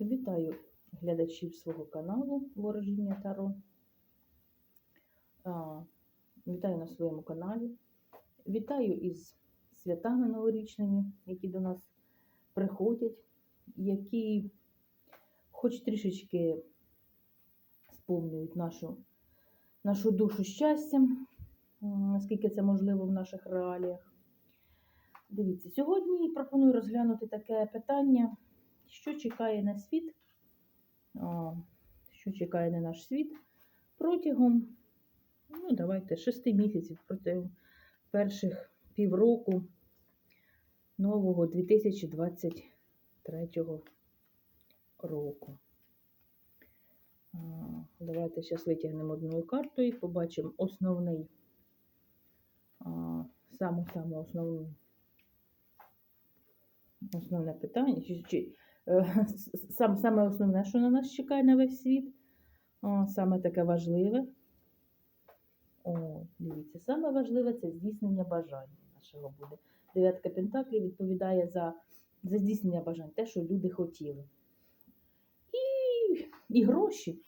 Вітаю глядачів свого каналу Ворожіння Таро. Вітаю на своєму каналі. Вітаю із святами новорічними, які до нас приходять, які хоч трішечки сповнюють нашу, нашу душу щастям, наскільки це можливо в наших реаліях. Дивіться, сьогодні пропоную розглянути таке питання, що чекає на світ, що чекає на наш світ протягом, ну, давайте, шести місяців, протягом перших півроку нового 2023 року. Давайте зараз витягнемо одною картою і побачимо основний, саму-саму основну основне питання, чи, чи, сам, саме основне, що на нас чекає на весь світ, о, саме таке важливе. О, дивіться, саме важливе це здійснення бажань нашого буде. Дев'ятка Пентаклів відповідає за, за здійснення бажань, те, що люди хотіли. І, і гроші.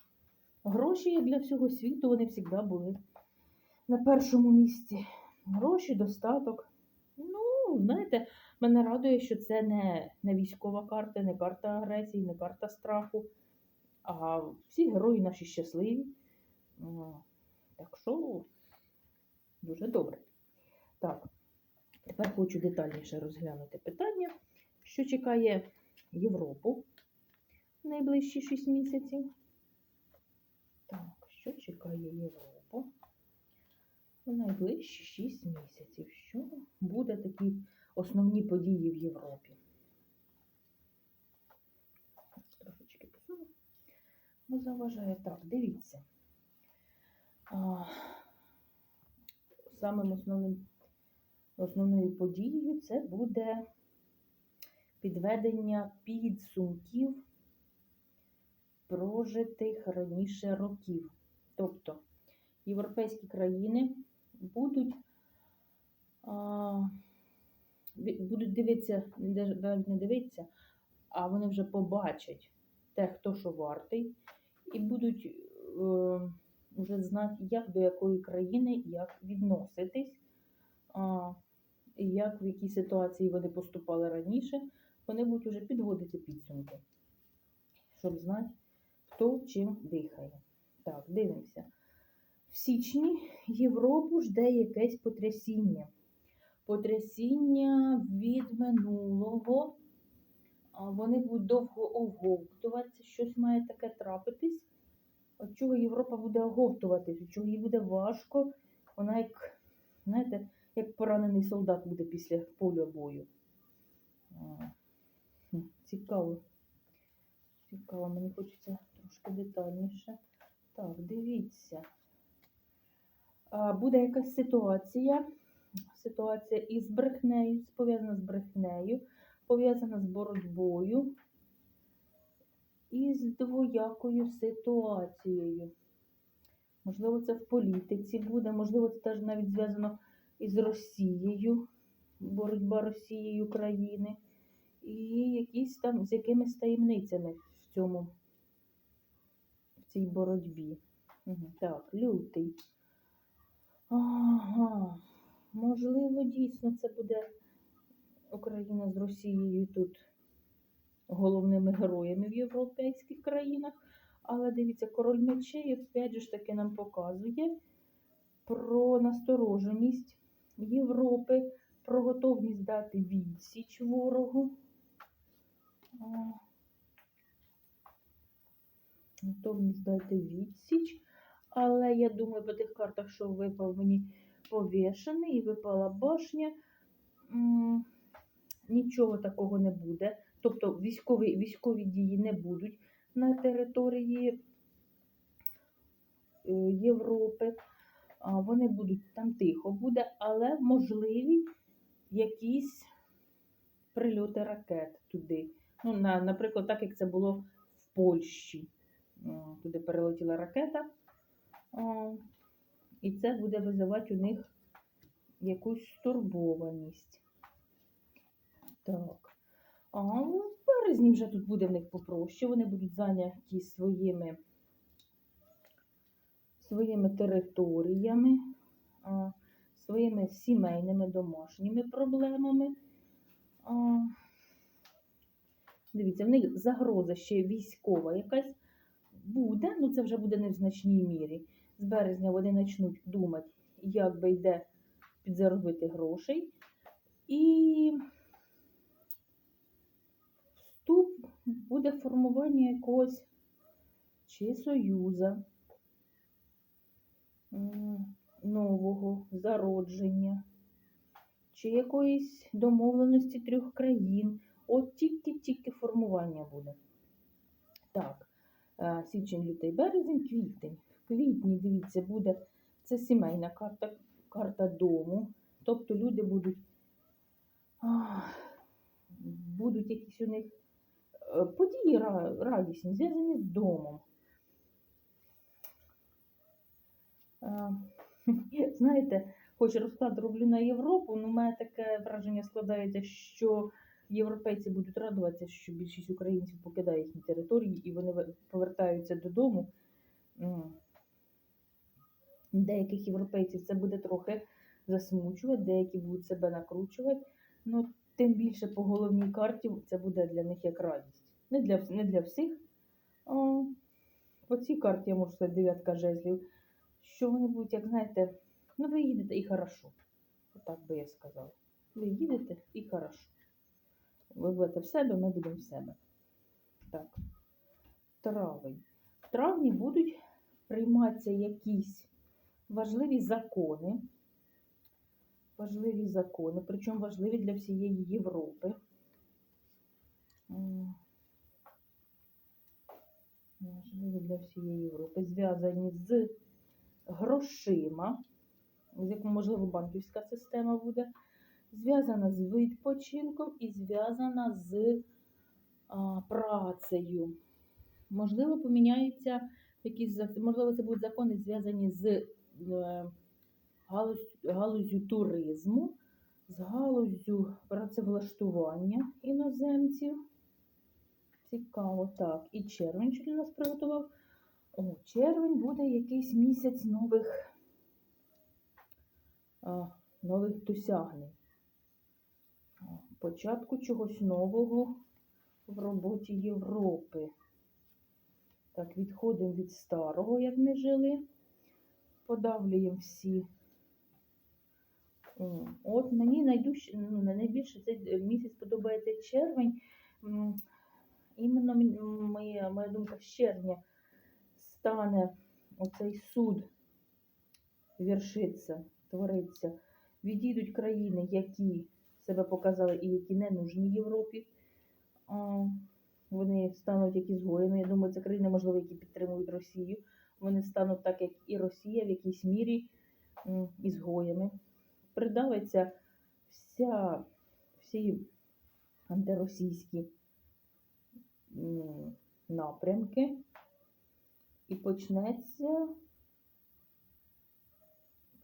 Гроші для всього світу вони завжди були на першому місці. Гроші, достаток. Ну, знаєте, Мене радує, що це не, не військова карта, не карта агресії, не карта страху. А всі герої наші щасливі. Так що дуже добре. Так, тепер хочу детальніше розглянути питання, що чекає Європу в найближчі 6 місяців. Так, що чекає Європу в найближчі 6 місяців? Що буде такі основні події в Європі. Трошечки посуну. Ну, заважає так, дивіться. А, Самим основним, основною подією це буде підведення підсумків прожитих раніше років. Тобто європейські країни будуть а, будуть дивитися, навіть не дивитися, а вони вже побачать те, хто що вартий, і будуть е, вже знати, як до якої країни, як відноситись, а, як в якій ситуації вони поступали раніше, вони будуть вже підводити підсумки, щоб знати, хто чим дихає. Так, дивимося. В січні Європу жде якесь потрясіння потрясіння від минулого. Вони будуть довго оговтуватися, щось має таке трапитись. От чого Європа буде оговтуватись, от чого їй буде важко. Вона як, знаєте, як поранений солдат буде після поля бою. Цікаво. Цікаво, мені хочеться трошки детальніше. Так, дивіться. Буде якась ситуація ситуація із брехнею, пов'язана з брехнею, пов'язана з боротьбою і з двоякою ситуацією. Можливо, це в політиці буде, можливо, це теж навіть зв'язано із Росією, боротьба Росії і України, і якісь там з якимись таємницями в цьому, в цій боротьбі. Угу. Так, лютий. Можливо, дійсно це буде Україна з Росією тут головними героями в європейських країнах. Але дивіться, король мечей, опять ж таки, нам показує про настороженість Європи, про готовність дати відсіч ворогу. Готовність дати відсіч. Але я думаю, по тих картах, що випав мені повішений і випала башня. Нічого такого не буде. Тобто військові, військові дії не будуть на території е, Європи. Вони будуть там тихо буде, але можливі якісь прильоти ракет туди. Ну, на, Наприклад, так як це було в Польщі. Туди перелетіла ракета. І це буде визивати у них якусь стурбованість. Так. А в березні вже тут буде в них попроще. Вони будуть зайняті своїми, своїми територіями, своїми сімейними домашніми проблемами. Дивіться, в них загроза ще військова якась буде, ну це вже буде не в значній мірі. З березня вони почнуть думати, як би йде підзаробити грошей. І вступ буде формування якогось чи союза нового зародження, чи якоїсь домовленості трьох країн. От тільки-тільки формування буде. Так, січень, лютий, березень, квітень. В квітні, дивіться, буде це сімейна карта, карта дому. Тобто люди будуть, будуть якісь у них е, події радісні, зв'язані з домом. Е, Знаєте, хоч розклад роблю на Європу, але в мене таке враження складається, що європейці будуть радуватися, що більшість українців покидає їхні території і вони повертаються додому. Деяких європейців це буде трохи засмучувати, деякі будуть себе накручувати. Ну, тим більше по головній карті це буде для них як радість. Не для, не для всіх. А, по цій карті я можу сказати дев'ятка жезлів, що вони будуть, як знаєте, ну ви їдете і хорошо. Отак би я сказала. Ви їдете і хорошо. Ви будете в себе, ми будемо в себе. Так. Травень. В травні будуть прийматися якісь важливі закони. Важливі закони, причому важливі для всієї Європи. Важливі для всієї Європи, зв'язані з грошима, з якою, можливо, банківська система буде, зв'язана з відпочинком і зв'язана з а, працею. Можливо, поміняються якісь можливо, це будуть закони зв'язані з е, галузь, галузю туризму, з галузю працевлаштування іноземців. Цікаво, так. І червень, що для нас приготував. О, червень буде якийсь місяць нових, а, нових досягнень. Початку чогось нового в роботі Європи. Так, відходимо від старого, як ми жили. Подавлюємо всі. От мені найдужче, ну, найбільше цей місяць подобається червень. Іменно моя, моя думка з червня стане оцей суд віршиться, твориться. Відійдуть країни, які себе показали і які не нужні Європі. Вони стануть як ізгоями. Я думаю, це країни, можливо, які підтримують Росію. Вони стануть так, як і Росія, в якійсь мірі ізгоями. Придавиться вся, всі антиросійські напрямки. І почнеться.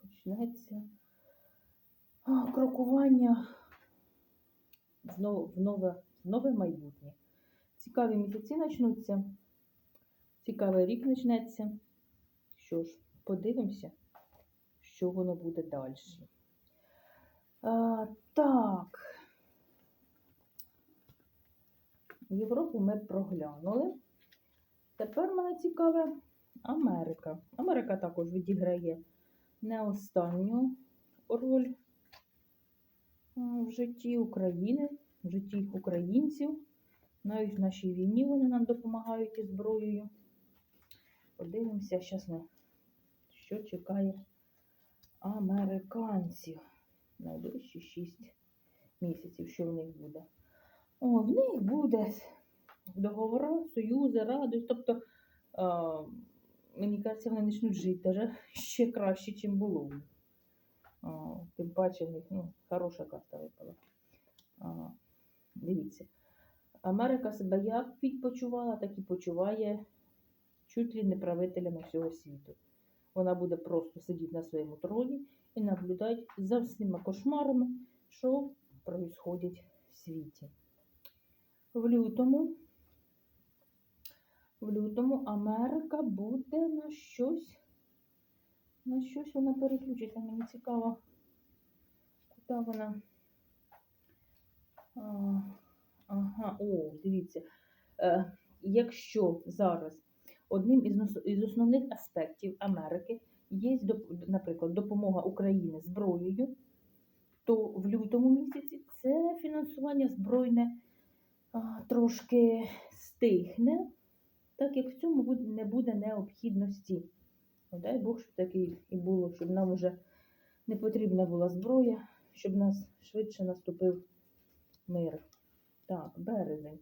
Почнеться крокування в нове, в нове майбутнє. Цікаві місяці почнуться. Цікавий рік почнеться. Що ж, подивимося, що воно буде далі. А, так. Європу ми проглянули. Тепер мене цікаве Америка. Америка також відіграє не останню роль в житті України, в житті українців. Навіть в нашій війні вони нам допомагають із зброєю. Подивимося, зараз що чекає американців. Найближчі 6 місяців, що в них буде. О, в них буде договори, союзи, радость. Тобто, а, мені кажеться, вони почнуть жити ще краще, ніж було. Тим паче в них ну, хороша карта випала. Дивіться. Америка себе як відпочивала, так і почуває чуть ли не правителями всього світу. Вона буде просто сидіти на своєму троні і наблюдати за всіма кошмарами, що відбувається в світі. в лютому. В лютому Америка буде на щось. На щось вона переключиться. Мені цікаво, куди вона. А, ага, о, дивіться. Е, якщо зараз одним із, основних аспектів Америки є, наприклад, допомога України зброєю, то в лютому місяці це фінансування збройне а, трошки стихне, так як в цьому не буде необхідності. Ну, дай Бог, щоб таке і було, щоб нам вже не потрібна була зброя, щоб нас швидше наступив мир. Так, березень.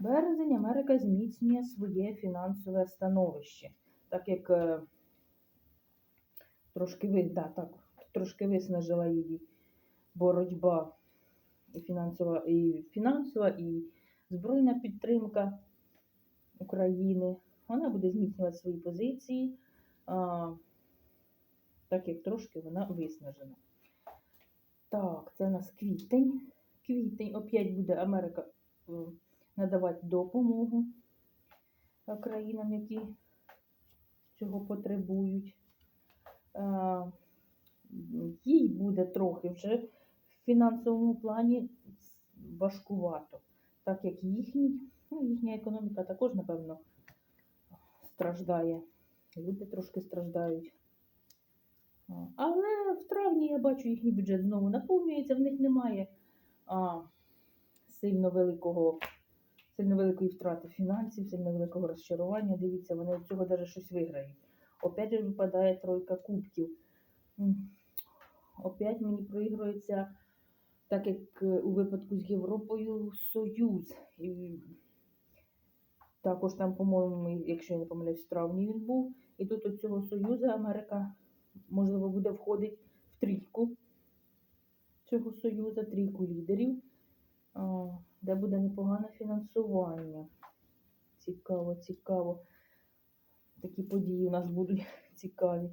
Березень Америка зміцнює своє фінансове становище, так як е, трошки, да, так, трошки виснажила її боротьба і фінансова, і фінансова, і збройна підтримка України. Вона буде зміцнювати свої позиції, так як трошки вона виснажена. Так, це у нас квітень. Квітень опять буде Америка е, надавати допомогу країнам, які цього потребують. Е, Їй буде трохи вже в фінансовому плані важкувато, так як їхній, ну, їхня економіка також, напевно, страждає. Люди трошки страждають. Але в травні я бачу, їхній бюджет знову наповнюється, в них немає а, сильно великого, сильно великої втрати фінансів, сильно великого розчарування. Дивіться, вони від цього навіть щось виграють. Опять же випадає тройка кубків. Опять мені проігрується, так як е, у випадку з Європою, Союз. І також там, по-моєму, якщо я не помиляюсь, в травні він був. І тут у цього Союзу Америка, можливо, буде входити в трійку цього Союзу, трійку лідерів, де буде непогане фінансування. Цікаво, цікаво. Такі події у нас будуть цікаві.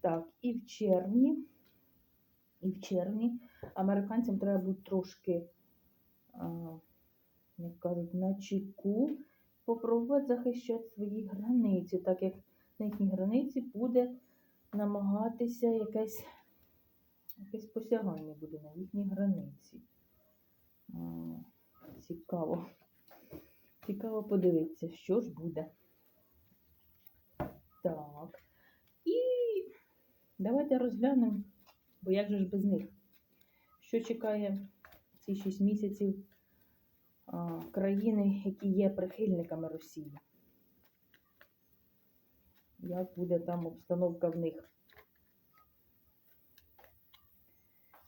Так, і в червні, і в червні американцям треба бути трошки, як кажуть, на чеку, попробувати захищати свої границі, так як на їхній границі буде намагатися якесь, якесь посягання буде на їхній границі. Цікаво. Цікаво подивитися, що ж буде. Так. І давайте розглянемо, бо як же ж без них? Що чекає ці 6 місяців країни, які є прихильниками Росії? Як буде там обстановка в них?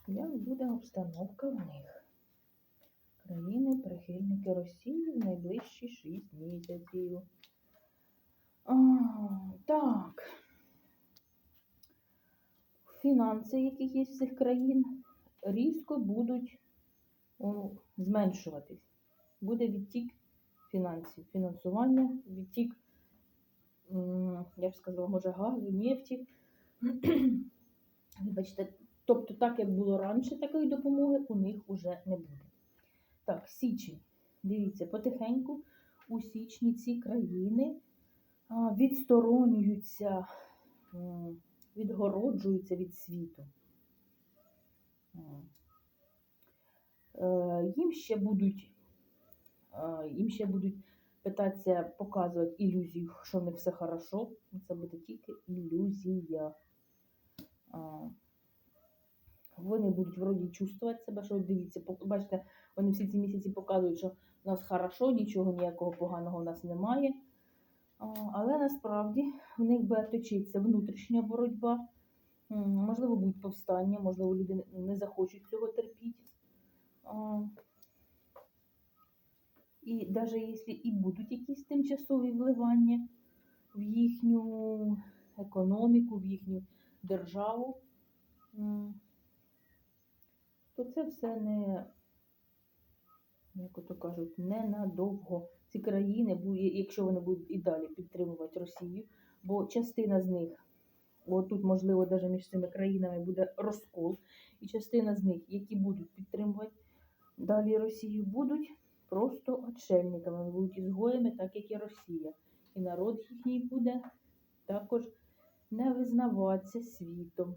Як буде обстановка в них? Країни прихильники Росії в найближчі 6 місяців. А, так. Фінанси, які є в цих країн, різко будуть о, зменшуватись. Буде відтік фінансів, фінансування, відтік, я б сказала, може, газу, нефті. Вибачте, тобто, так як було раніше такої допомоги, у них уже не буде. Так, січень. Дивіться, потихеньку у січні ці країни відсторонюються, відгороджуються від світу. Е, Їм ще будуть, е, їм ще будуть питатися показувати ілюзію, що в них все хорошо. Ну, Це буде тільки ілюзія. Вони будуть вроді чувствувати себе, що дивіться, бачите, вони всі ці місяці показують, що в нас хорошо, нічого ніякого поганого в нас немає. Але насправді в них буде точитися внутрішня боротьба. Можливо, будуть повстання, можливо, люди не- захочуть цього терпіти. І навіть якщо і будуть якісь тимчасові вливання в їхню економіку, в їхню державу, то це все не, як ото кажуть, ненадовго. Ці країни, якщо вони будуть і далі підтримувати Росію, бо частина з них, отут, можливо, навіть між цими країнами буде розкол, і частина з них, які будуть підтримувати далі Росію, будуть просто отшельниками, будуть ізгоями, так як і Росія. І народ їхній буде також не визнаватися світом.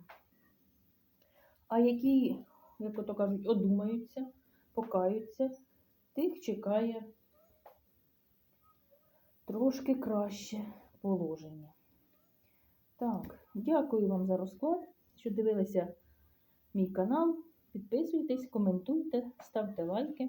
А які, як ото кажуть, одумаються, покаються, тих чекає трошки краще положення. Так, дякую вам за розклад, що дивилися мій канал. Підписуйтесь, коментуйте, ставте лайки.